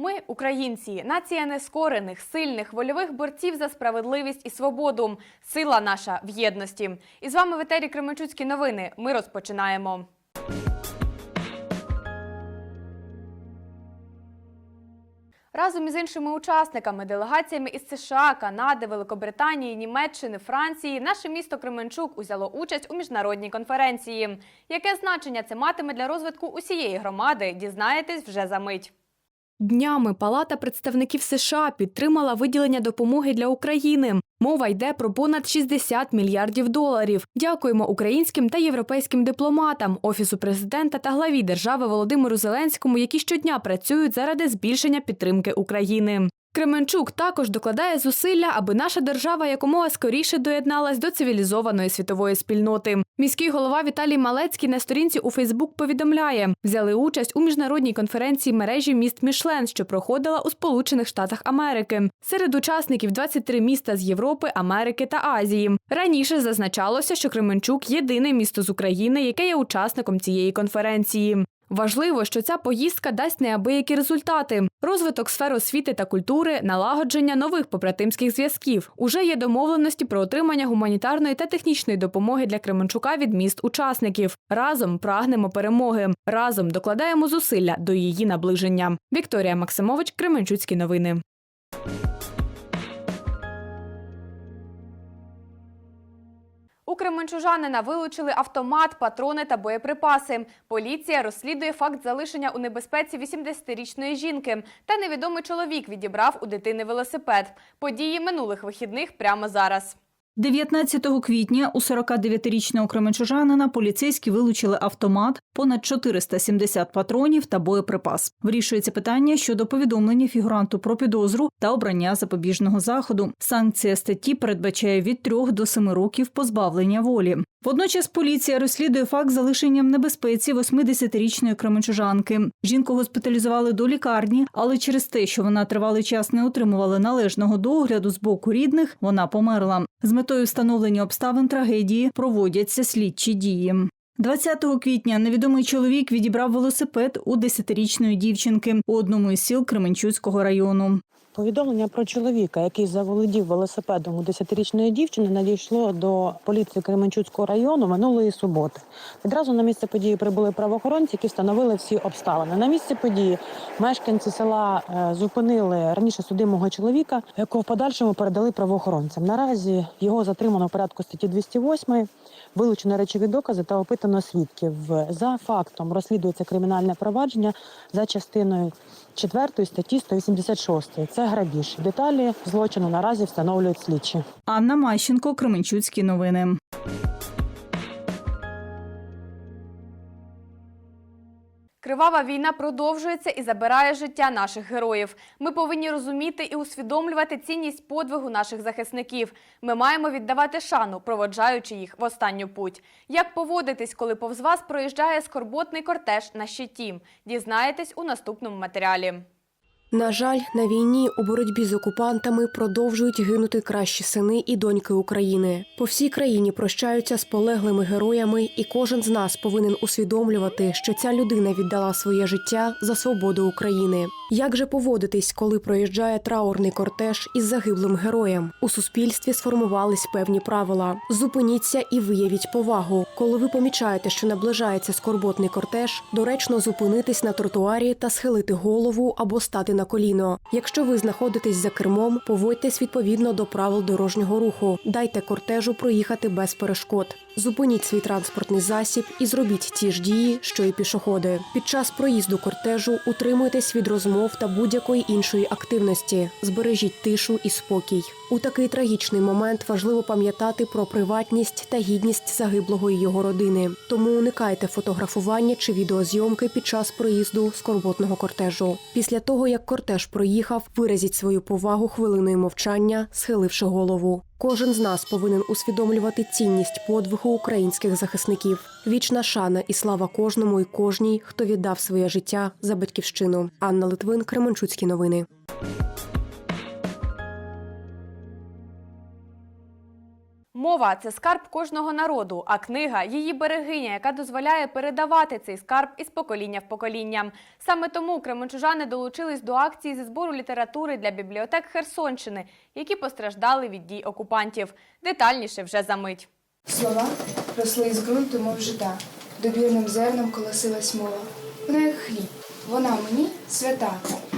Ми, українці, нація нескорених, сильних, вольових борців за справедливість і свободу. Сила наша в єдності. І з вами в етері Кременчуцькі новини. Ми розпочинаємо. Разом із іншими учасниками, делегаціями із США, Канади, Великобританії, Німеччини, Франції, наше місто Кременчук узяло участь у міжнародній конференції. Яке значення це матиме для розвитку усієї громади? Дізнаєтесь вже за мить. Днями Палата представників США підтримала виділення допомоги для України. Мова йде про понад 60 мільярдів доларів. Дякуємо українським та європейським дипломатам, офісу президента та главі держави Володимиру Зеленському, які щодня працюють заради збільшення підтримки України. Кременчук також докладає зусилля, аби наша держава якомога скоріше доєдналась до цивілізованої світової спільноти. Міський голова Віталій Малецький на сторінці у Фейсбук повідомляє, взяли участь у міжнародній конференції мережі міст Мішлен, що проходила у Сполучених Штатах Америки. Серед учасників 23 міста з Європи, Америки та Азії. Раніше зазначалося, що Кременчук єдине місто з України, яке є учасником цієї конференції. Важливо, що ця поїздка дасть неабиякі результати: розвиток сфер освіти та культури, налагодження нових побратимських зв'язків. Уже є домовленості про отримання гуманітарної та технічної допомоги для Кременчука від міст-учасників. Разом прагнемо перемоги. Разом докладаємо зусилля до її наближення. Вікторія Максимович, Кременчуцькі новини. Кременчужанина вилучили автомат, патрони та боєприпаси. Поліція розслідує факт залишення у небезпеці 80-річної жінки. Та невідомий чоловік відібрав у дитини велосипед. Події минулих вихідних прямо зараз. 19 квітня у 49-річного кременчужанина поліцейські вилучили автомат, понад 470 патронів та боєприпас. Вирішується питання щодо повідомлення фігуранту про підозру та обрання запобіжного заходу. Санкція статті передбачає від 3 до 7 років позбавлення волі. Водночас поліція розслідує факт залишення в небезпеці 80-річної кременчужанки. Жінку госпіталізували до лікарні, але через те, що вона тривалий час не отримувала належного догляду з боку рідних, вона померла. З метою встановлення обставин трагедії проводяться слідчі дії. 20 квітня невідомий чоловік відібрав велосипед у 10-річної дівчинки у одному із сіл Кременчуцького району. Повідомлення про чоловіка, який заволодів велосипедом у 10-річної дівчини, надійшло до поліції Кременчуцького району минулої суботи. Відразу на місце події прибули правоохоронці, які встановили всі обставини. На місці події мешканці села е, зупинили раніше судимого чоловіка, якого в подальшому передали правоохоронцям. Наразі його затримано в порядку статті 208, вилучено речові докази та опитано свідків. За фактом розслідується кримінальне провадження за частиною 4 статті 186. Це грабіж. Деталі злочину наразі встановлюють слідчі. Анна Мащенко, Кременчуцькі новини. Кривава війна продовжується і забирає життя наших героїв. Ми повинні розуміти і усвідомлювати цінність подвигу наших захисників. Ми маємо віддавати шану, проводжаючи їх в останню путь. Як поводитись, коли повз вас проїжджає скорботний кортеж на щиті? Дізнаєтесь у наступному матеріалі. На жаль, на війні у боротьбі з окупантами продовжують гинути кращі сини і доньки України. По всій країні прощаються з полеглими героями, і кожен з нас повинен усвідомлювати, що ця людина віддала своє життя за свободу України. Як же поводитись, коли проїжджає траурний кортеж із загиблим героєм? У суспільстві сформувались певні правила. Зупиніться і виявіть повагу. Коли ви помічаєте, що наближається скорботний кортеж, доречно зупинитись на тротуарі та схилити голову або стати на коліно. Якщо ви знаходитесь за кермом, поводьтесь відповідно до правил дорожнього руху. Дайте кортежу проїхати без перешкод. Зупиніть свій транспортний засіб і зробіть ті ж дії, що і пішоходи. Під час проїзду кортежу утримуйтесь від розмов та будь-якої іншої активності. Збережіть тишу і спокій. У такий трагічний момент важливо пам'ятати про приватність та гідність загиблого і його родини. Тому уникайте фотографування чи відеозйомки під час проїзду скорботного кортежу. Після того, як кортеж проїхав, виразіть свою повагу хвилиною мовчання, схиливши голову. Кожен з нас повинен усвідомлювати цінність подвигу українських захисників. Вічна шана і слава кожному і кожній, хто віддав своє життя за батьківщину. Анна Литвин, Кременчуцькі новини. Мова це скарб кожного народу, а книга її берегиня, яка дозволяє передавати цей скарб із покоління в покоління. Саме тому кременчужани долучились до акції зі збору літератури для бібліотек Херсонщини, які постраждали від дій окупантів. Детальніше вже за мить. Слова росли із ґрунту, мов жита, добірним зерном колосилась мова. Вона як хліб, вона мені свята,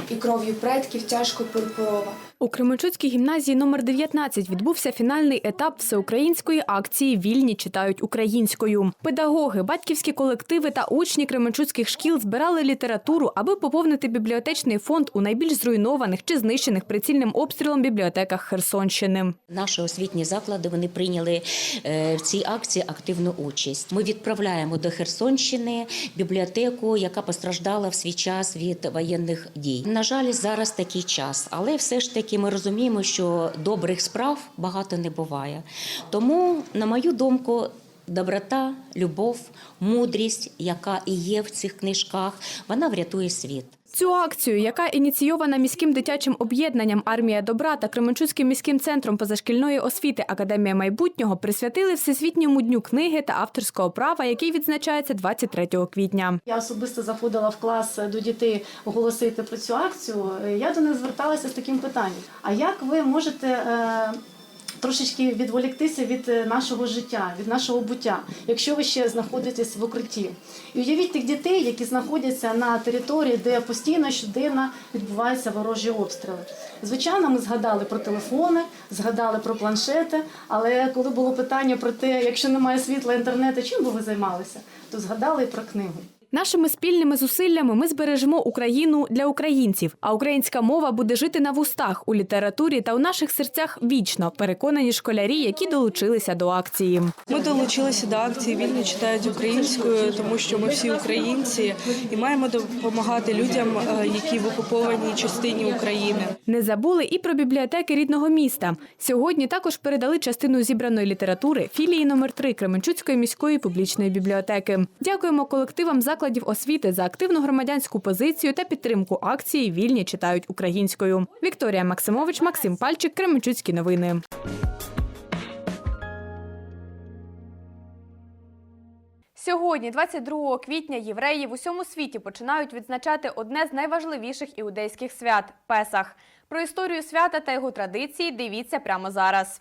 і кров'ю предків тяжко пурпурова. У Кременчуцькій гімназії номер 19 відбувся фінальний етап всеукраїнської акції Вільні читають українською. Педагоги, батьківські колективи та учні Кременчуцьких шкіл збирали літературу, аби поповнити бібліотечний фонд у найбільш зруйнованих чи знищених прицільним обстрілом бібліотеках Херсонщини. Наші освітні заклади вони прийняли е, в цій акції активну участь. Ми відправляємо до Херсонщини бібліотеку, яка постраждала в свій час від воєнних дій. На жаль, зараз такий час, але все ж таки ми розуміємо, що добрих справ багато не буває. Тому, на мою думку, доброта, любов, мудрість, яка і є в цих книжках, вона врятує світ. Цю акцію, яка ініційована міським дитячим об'єднанням Армія добра та Кременчуцьким міським центром позашкільної освіти Академія майбутнього, присвятили Всесвітньому дню книги та авторського права, який відзначається 23 квітня. Я особисто заходила в клас до дітей оголосити про цю акцію. Я до них зверталася з таким питанням: а як ви можете е, трошечки відволіктися від е, нашого життя, від нашого буття, якщо ви ще знаходитесь в укритті? І уявіть тих дітей, які знаходяться на території, де постійно щоденно відбуваються ворожі обстріли. Звичайно, ми згадали про телефони, згадали про планшети, але коли було питання про те, якщо немає світла інтернету, чим би ви займалися, то згадали про книгу. Нашими спільними зусиллями ми збережемо Україну для українців, а українська мова буде жити на вустах у літературі та у наших серцях вічно. Переконані школярі, які долучилися до акції. Ми долучилися до акції Вільно читають українською, тому що ми всі українці і маємо допомагати людям, е, які в окупованій частині України. Не забули і про бібліотеки рідного міста. Сьогодні також передали частину зібраної літератури філії номер 3 Кременчуцької міської публічної бібліотеки. Дякуємо колективам закладів освіти за активну громадянську позицію та підтримку акції Вільні читають українською. Вікторія Максимович, Максим Пальчик, Кременчуцькі новини. Сьогодні, 22 квітня, євреї в усьому світі починають відзначати одне з найважливіших іудейських свят Песах. Про історію свята та його традиції дивіться прямо зараз.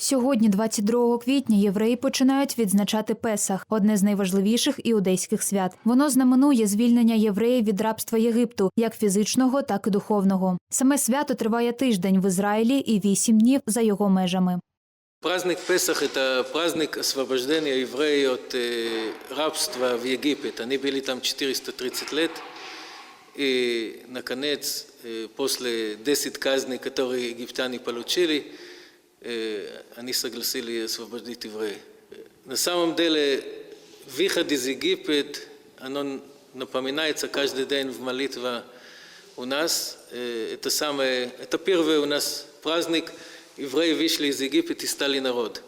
Сьогодні, 22 квітня, євреї починають відзначати Песах, одне з найважливіших іудейських свят. Воно знаменує звільнення євреїв від рабства Єгипту, як фізичного, так і духовного. Саме свято триває тиждень в Ізраїлі і вісім днів за його межами. Праздник Песах – это праздник освобождения евреев от э, рабства в Египет. Они были там 430 лет. И, наконец, э, после 10 казней, которые египтяне получили, э, они согласились освободить евреев. На самом деле, выход из Египет, оно напоминается каждый день в молитве у нас. Э, Это, самое, это первый у нас праздник – Євреї вийшли з Єгипет і стали народ.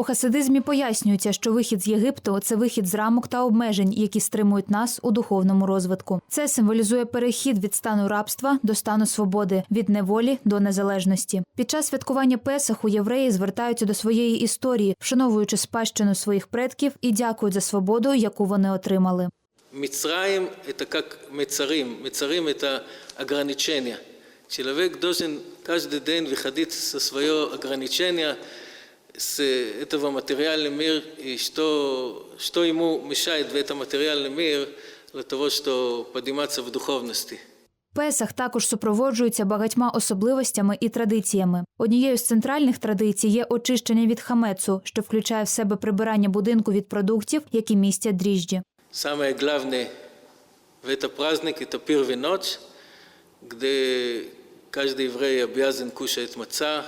У хасидизмі пояснюється, що вихід з Єгипту це вихід з рамок та обмежень, які стримують нас у духовному розвитку. Це символізує перехід від стану рабства до стану свободи, від неволі до незалежності. Під час святкування Песаху євреї звертаються до своєї історії, вшановуючи спадщину своїх предків і дякують за свободу, яку вони отримали. Міцраєм це як мицарим. Мицарим це ограничення. Чоловік має кожен день виходити зі своєї ограничення – с этого материального мира, и что, что ему мешает в этом материальном мире для того, чтобы подниматься в духовности. Песах також супроводжується багатьма особливостями і традиціями. Однією з центральних традицій є очищення від хамецу, що включає в себе прибирання будинку від продуктів, які містять дріжджі. Самое главное в этот праздник – это первая ночь, где каждый еврей обязан кушать маца.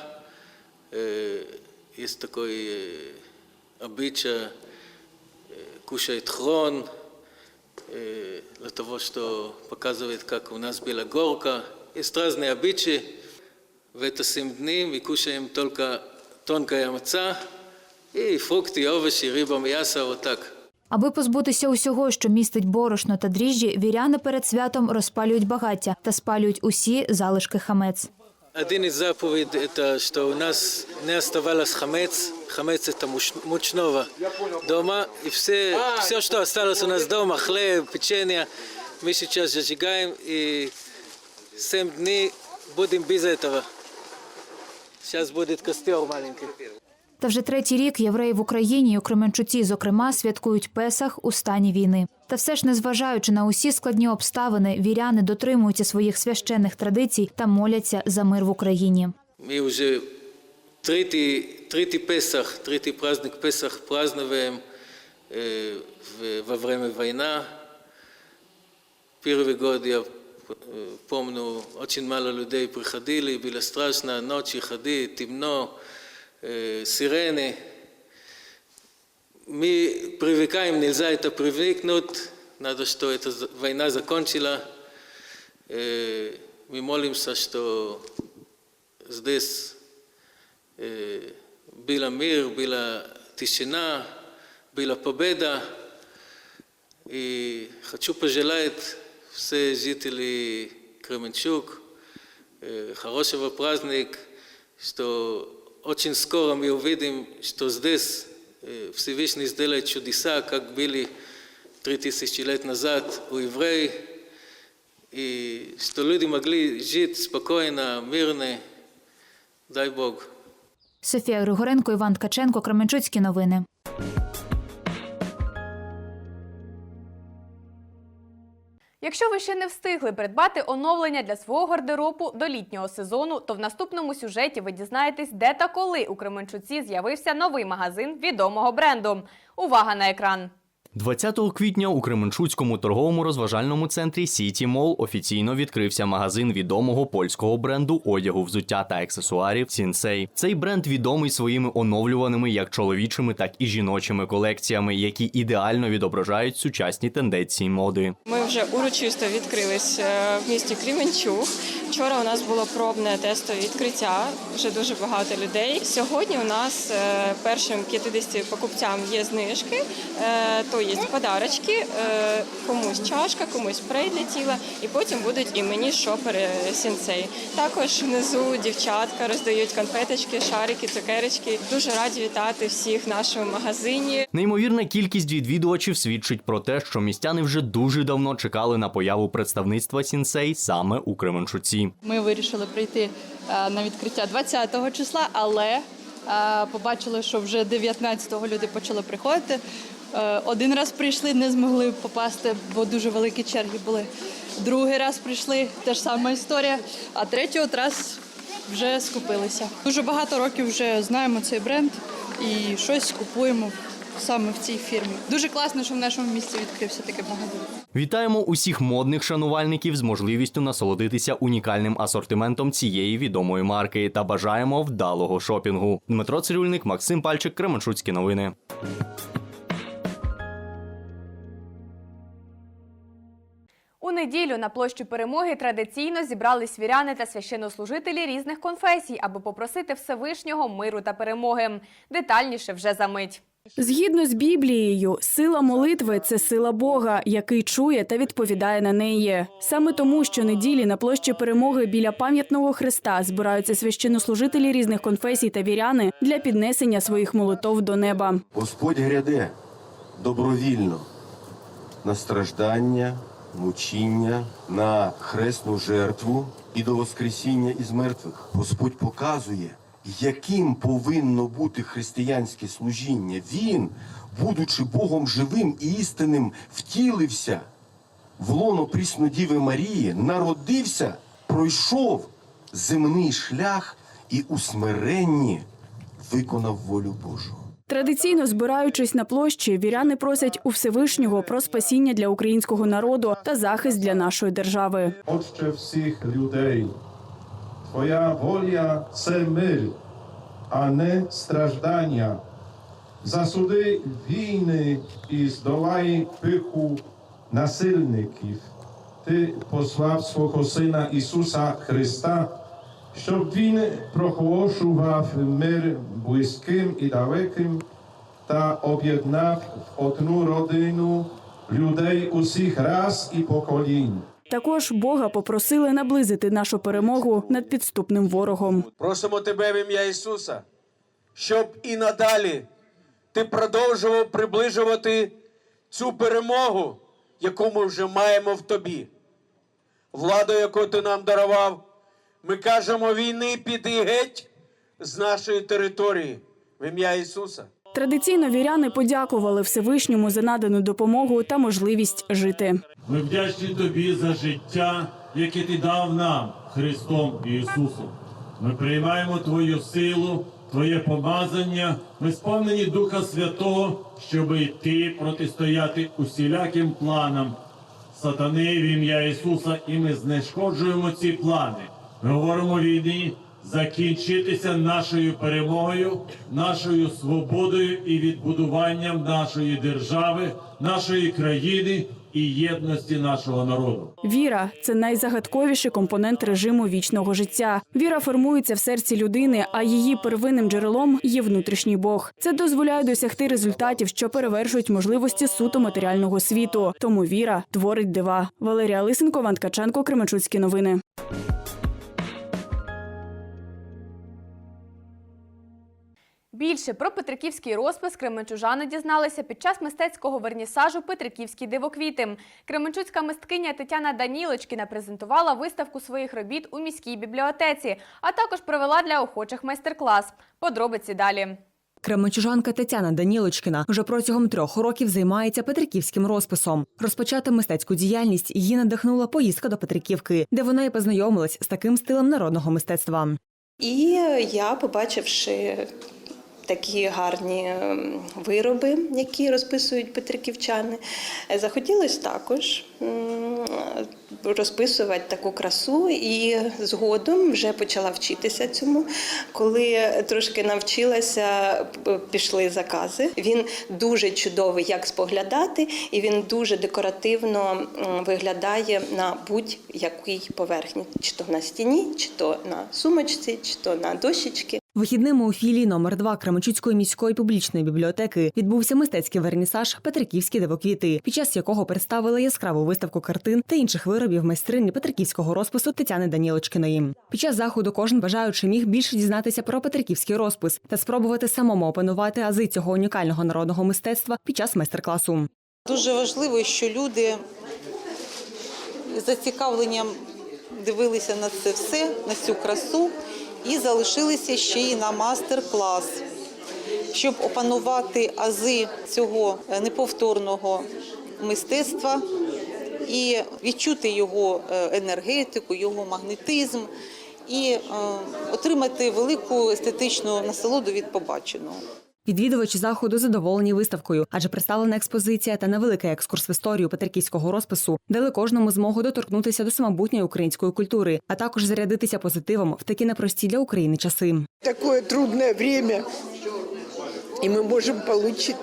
Э, Есть такой э, обычай, э, кушает хрон, э, для того, что показывает, как у нас была горка. Есть разные обычаи. В это семь дней мы кушаем только тонкая маца и фрукты, овощи, рыба, мясо, вот так. Аби позбутися усього, що містить борошно та дріжджі, віряни перед святом розпалюють багаття та спалюють усі залишки хамець. Один из заповедей – это что у нас не оставалось хамец. Хамец – это муш- мучного дома. И все, все, что осталось у нас дома, хлеб, печенье, мы сейчас зажигаем. И семь дней будем без этого. Сейчас будет костер маленький. Та вже третій рік євреї в Україні і у Кременчуці, зокрема, святкують Песах у стані війни. Та все ж, незважаючи на усі складні обставини, віряни дотримуються своїх священних традицій та моляться за мир в Україні. Мы уже третий, третий Песах, третий праздник Песах празднуем э, в- во время войны. Первый год я э, помню, очень мало людей приходили, было страшно, ночи ходить, темно, э, сирены. Мы привыкаем, нельзя это привыкнуть, надо, что эта за- война закончила. Э, Мы молимся, что здесь э, была мир, была тишина, была победа. И хочу пожелать все жители Кременчук э, хорошего праздника, что очень скоро мы увидим, что здесь э, Всевышний сделает чудеса, как были три тысячи лет назад у евреев, и что люди могли жить спокойно, мирно. Дай Бог. Софія Григоренко, Іван Ткаченко, Кременчуцькі новини. Якщо ви ще не встигли придбати оновлення для свого гардеробу до літнього сезону, то в наступному сюжеті ви дізнаєтесь, де та коли у Кременчуці з'явився новий магазин відомого бренду. Увага на екран! 20 квітня у Кременчуцькому торговому розважальному центрі Сіті Мол офіційно відкрився магазин відомого польського бренду одягу, взуття та аксесуарів Сінсей. Цей бренд відомий своїми оновлюваними як чоловічими, так і жіночими колекціями, які ідеально відображають сучасні тенденції моди. Ми вже урочисто відкрились е, в місті Кременчуг. Вчора у нас було пробне тестове відкриття. Вже дуже багато людей. Сьогодні у нас е, першим 50 покупцям є знижки, е, то є подарочки, е, комусь чашка, комусь спрей для тіла, і потім будуть іменні шопери сінцей. Також внизу дівчатка роздають конфеточки, шарики, цукерочки. Дуже раді вітати всіх в нашому магазині. Неймовірна кількість відвідувачів свідчить про те, що містяни вже дуже давно чекали на появу представництва Сінсей саме у Кременчуці. Ми вирішили прийти е, на відкриття 20-го числа, але е, побачили, що вже 19-го люди почали приходити. Е, Один раз прийшли, не змогли попасти, бо дуже великі черги були. Другий раз прийшли, теж сама історія. А третій от раз вже скупилися. Дуже багато років вже знаємо цей бренд і щось купуємо саме в цій фірмі. Дуже класно, що в нашому місті відкрився такий магазин. Вітаємо усіх модних шанувальників з можливістю насолодитися унікальним асортиментом цієї відомої марки та бажаємо вдалого шопінгу. Дмитро Цирюльник, Максим Пальчик, Кременчуцькі новини. У неділю на площі перемоги традиційно зібрались віряни та священнослужителі різних конфесій, аби попросити Всевишнього миру та перемоги. Детальніше вже за мить. Згідно з Біблією, сила молитви це сила Бога, який чує та відповідає на неї. Саме тому, що неділі на площі перемоги біля пам'ятного хреста збираються священнослужителі різних конфесій та віряни для піднесення своїх молитов до неба. Господь гряде добровільно на страждання, мучіння, на хресну жертву і до Воскресіння із мертвих. Господь показує, яким повинно бути християнське служіння. Він, будучи Богом живим і істинним, втілився в лоно Пріснодіви Марії, народився, пройшов земний шлях і у смиренні виконав волю Божу. Традиційно збираючись на площі, віряни просять у Всевишнього про спасіння для українського народу та захист для нашої держави. Отче всіх людей, Твоя воля це мир, а не страждання. Засуди війни і здолай пиху насильників. Ти послав свого Сина Ісуса Христа, щоб Він проголошував мир близьким і далеким та об'єднав в одну родину людей усіх рас і поколінь. Також Бога попросили наблизити нашу перемогу над підступним ворогом. Просимо тебе в ім'я Ісуса, щоб і надалі ти продовжував приближувати цю перемогу, яку ми вже маємо в тобі. Владу, яку ти нам дарував, ми кажемо війни піди геть з нашої території в ім'я Ісуса. Традиційно віряни подякували Всевишньому за надану допомогу та можливість жити. Ми вдячні тобі за життя, яке ти дав нам, Христом Ісусом. Ми приймаємо Твою силу, Твоє помазання, ми сповнені Духа Святого, щоб йти протистояти усіляким планам сатани в ім'я Ісуса, і ми знешкоджуємо ці плани. Говоримо війні закінчитися нашою перемогою, нашою свободою і відбудуванням нашої держави, нашої країни і єдності нашого народу. Віра це найзагадковіший компонент режиму вічного життя. Віра формується в серці людини, а її первинним джерелом є внутрішній Бог. Це дозволяє досягти результатів, що перевершують можливості суто матеріального світу. Тому віра творить дива. Валерія Лисенко, Ван Ткаченко, Кременчуцькі новини. Більше про петриківський розпис кременчужани дізналися під час мистецького вернісажу Петриківські дивоквіти. Кременчуцька мисткиня Тетяна Данілочкіна презентувала виставку своїх робіт у міській бібліотеці, а також провела для охочих майстер-клас. Подробиці далі. Кременчужанка Тетяна Данілочкіна вже протягом трьох років займається петриківським розписом. Розпочати мистецьку діяльність її надихнула поїздка до Петриківки, де вона і познайомилась з таким стилем народного мистецтва. І я, побачивши такі гарні ем, вироби, які розписують петриківчани, е, захотілося також розписувати таку красу і згодом вже почала вчитися цьому. Коли трошки навчилася, пішли закази. Він дуже чудовий, як споглядати, і він дуже декоративно виглядає на будь-якій поверхні, чи то на стіні, чи то на сумочці, чи то на дощечки. Вихідними у філії номер 2 Кременчуцької міської публічної бібліотеки відбувся мистецький вернісаж Петриківські дивоквіти, під час якого представили яскраву виставку картин та інших виробів майстрині Петриківського розпису Тетяни Данілочкиної. Під час заходу кожен бажаючий міг більше дізнатися про Петриківський розпис та спробувати самому опанувати ази цього унікального народного мистецтва під час майстер-класу. Дуже важливо, що люди з зацікавленням дивилися на це все, на цю красу і залишилися ще й на мастер-клас, щоб опанувати ази цього неповторного мистецтва і відчути його е, енергетику, його магнетизм і е, отримати велику естетичну насолоду від побаченого. Відвідувачі заходу задоволені виставкою, адже представлена експозиція та невеликий екскурс в історію петриківського розпису дали кожному змогу доторкнутися до самобутньої української культури, а також зарядитися позитивом в такі непрості для України часи. такое трудне время, і ми можемо получить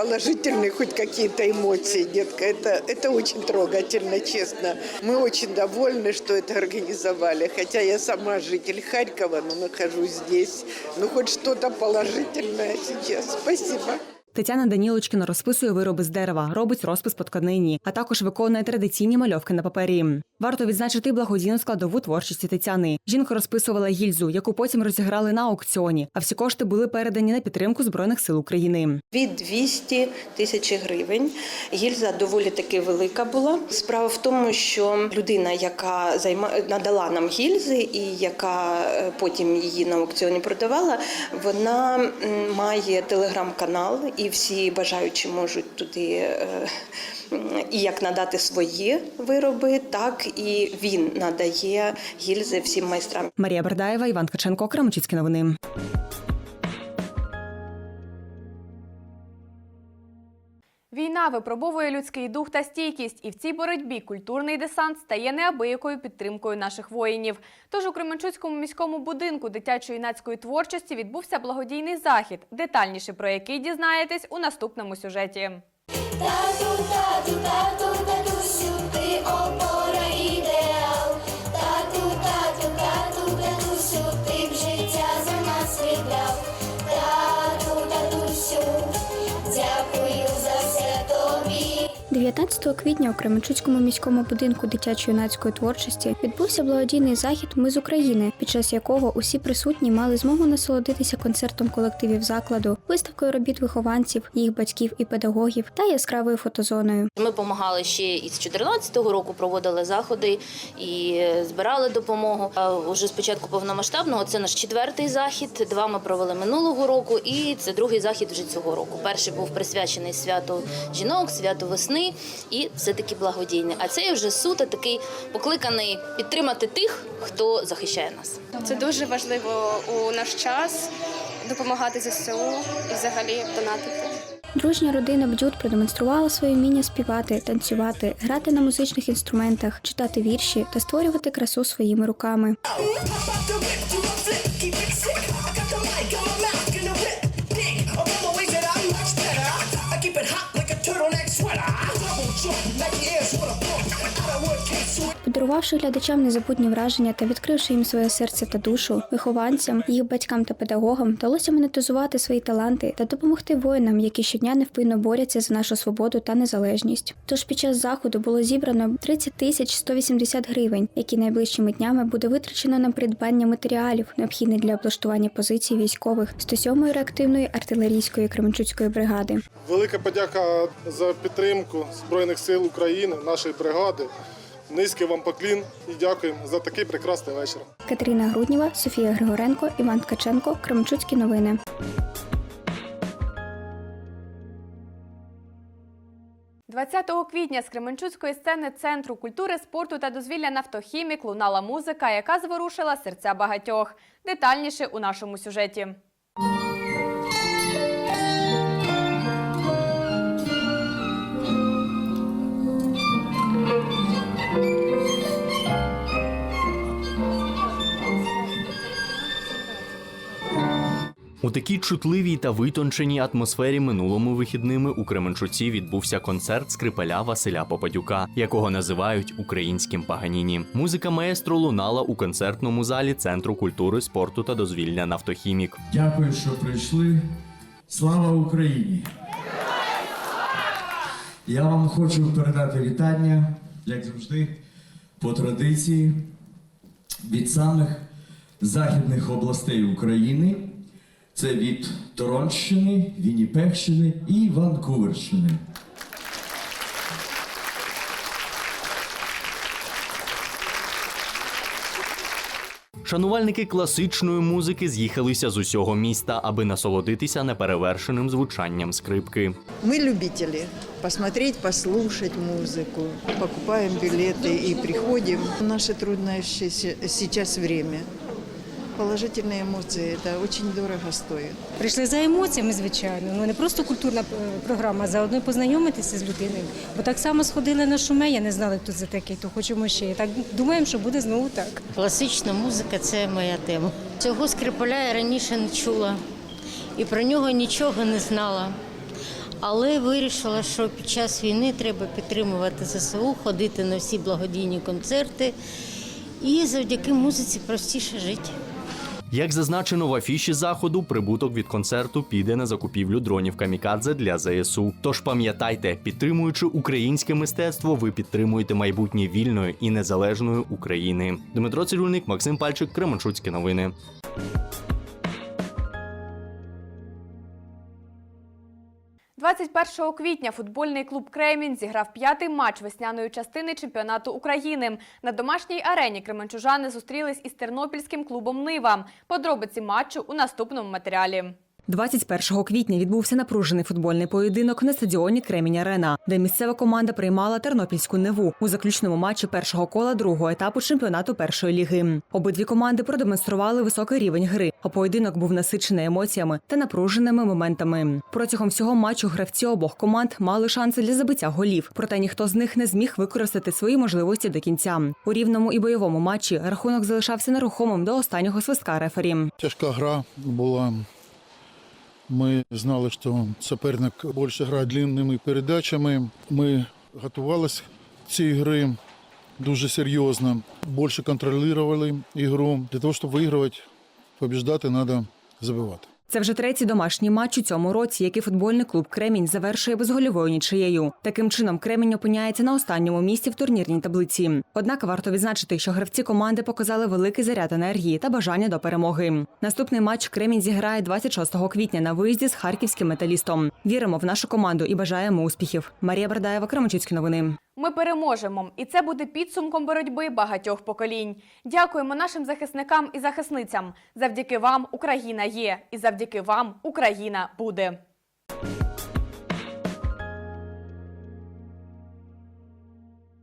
положительные хоть какие-то эмоции, детка. Это, это очень трогательно, честно. Мы очень довольны, что это организовали. Хотя я сама житель Харькова, но нахожусь здесь. Ну, хоть что-то положительное сейчас. Спасибо. Тетяна Данілочкіна розписує вироби з дерева, робить розпис по тканині, а також виконує традиційні мальовки на папері. Варто відзначити благодійну складову творчості Тетяни. Жінка розписувала гільзу, яку потім розіграли на аукціоні. А всі кошти були передані на підтримку збройних сил України. Від 200 тисяч гривень. Гільза доволі таки велика була. Справа в тому, що людина, яка займа... надала нам гільзи і яка е, потім її на аукціоні продавала, вона має телеграм-канал, і всі бажаючі можуть туди е, і як надати свої вироби, так і він надає гільзи всім майстрам. Марія Бердаєва, Іван Ткаченко, Крамчицькі новини. Війна випробовує людський дух та стійкість, і в цій боротьбі культурний десант стає неабиякою підтримкою наших воїнів. Тож у Кременчуцькому міському будинку дитячо-юнацької творчості відбувся благодійний захід, детальніше про який дізнаєтесь у наступному сюжеті. Тату, тату, тату, татусю, ти опора 19 квітня у Кременчуцькому міському будинку дитячо-юнацької творчості відбувся благодійний захід Ми з України, під час якого усі присутні мали змогу насолодитися концертом колективів закладу, виставкою робіт вихованців, їх батьків і педагогів та яскравою фотозоною. Ми допомагали ще із 2014 року, проводили заходи і збирали допомогу. А вже з початку повномасштабного це наш четвертий захід. Два ми провели минулого року, і це другий захід вже цього року. Перший був присвячений святу жінок, святу весни, і все таки благодійний. А цей вже суто такий покликаний підтримати тих, хто захищає нас. Це дуже важливо у наш час допомагати ЗСУ і взагалі донатити. Дружня родина Бдют продемонструвала своє вміння співати, танцювати, грати на музичних інструментах, читати вірші та створювати красу своїми руками. Подарувавши глядачам незабутні враження та відкривши їм своє серце та душу, вихованцям, їх батькам та педагогам вдалося монетизувати свої таланти та допомогти воїнам, які щодня невпинно борються за нашу свободу та незалежність. Тож під час заходу було зібрано 30 тисяч 180 гривень, які найближчими днями буде витрачено на придбання матеріалів, необхідних для облаштування позицій військових 107-ї реактивної артилерійської Кременчуцької бригади. Велика подяка за підтримку Збройних сил України, нашої бригади. Низький вам поклін і дякуємо за такий прекрасний вечір. Катерина Грудніва, Софія Григоренко, Іван Ткаченко, Кременчуцькі новини. – 20 квітня з Кременчуцької сцени Центру культури, спорту та дозвілля «Нафтохімік» лунала музика, яка зворушила серця багатьох. Детальніше у нашому сюжеті. У такій чутливій та витонченій атмосфері минулими вихідними у Кременчуці відбувся концерт скрипаля Василя Попадюка, якого називають українським Паганіні. Музика маестро лунала у концертному залі Центру культури, спорту та дозвілля «Нафтохімік». Дякую, що прийшли. Слава Україні! Я вам хочу передати вітання, як завжди, по традиції від самих західних областей України. Це від Торонщини, Вінніпегщини і Ванкуверщини. Шанувальники класичної музики з'їхалися з усього міста, аби насолодитися неперевершеним звучанням скрипки. Мы любители посмотреть, послушать музыку, покупаем билеты и приходим. В наше трудное щи- сейчас время. Положительные эмоции, это очень дорого стоит. Прийшли за емоціями, звичайно. Ну не просто культурна е, програма, а заодно й познайомитися з людиною. Бо так само сходили на шумея, не знали, хто це такий, то хочемо ще. І Так думаємо, що буде знову так. Класична музика це моя тема. Цього скрипаля я раніше не чула і про нього нічого не знала. Але вирішила, що під час війни треба підтримувати ЗСУ, ходити на всі благодійні концерти. І завдяки музиці простіше жити. Як зазначено в афіші заходу, прибуток від концерту піде на закупівлю дронів камікадзе для ЗСУ. Тож пам'ятайте, підтримуючи українське мистецтво, ви підтримуєте майбутнє вільної і незалежної України. Дмитро Цирюльник, Максим Пальчик, Кременчуцькі новини. – 21 квітня футбольний клуб Кремінь зіграв п'ятий матч весняної частини чемпіонату України. На домашній арені кременчужани зустрілись із тернопільським клубом Нива. Подробиці матчу у наступному матеріалі. 21 квітня відбувся напружений футбольний поєдинок на стадіоні Кремінь Арена, де місцева команда приймала тернопільську неву у заключному матчі першого кола другого етапу чемпіонату першої ліги. Обидві команди продемонстрували високий рівень гри, а поєдинок був насичений емоціями та напруженими моментами. Протягом всього матчу гравці обох команд мали шанси для забиття голів, проте ніхто з них не зміг використати свої можливості до кінця. У рівному і бойовому матчі рахунок залишався нерухомим до останнього свистка рефері. Тяжка гра була. Ми знали, що суперник більше грає длинними передачами. Ми готувалися до цієї гри дуже серйозно. Більше контролювали ігру. Для того, щоб вигравати, побіждати, треба забивати. Це вже третій домашній матч у цьому році, який футбольний клуб Кремінь завершує безгольовою нічиєю. Таким чином, Кремінь опиняється на останньому місці в турнірній таблиці. Однак варто відзначити, що гравці команди показали великий заряд енергії та бажання до перемоги. Наступний матч Кремінь зіграє 26 квітня на виїзді з харківським металістом. Віримо в нашу команду і бажаємо успіхів. Марія Бардаєва, Кременчуцькі новини. Ми переможемо, і це буде підсумком боротьби багатьох поколінь. Дякуємо нашим захисникам і захисницям. Завдяки вам Україна є, і завдяки вам Україна буде.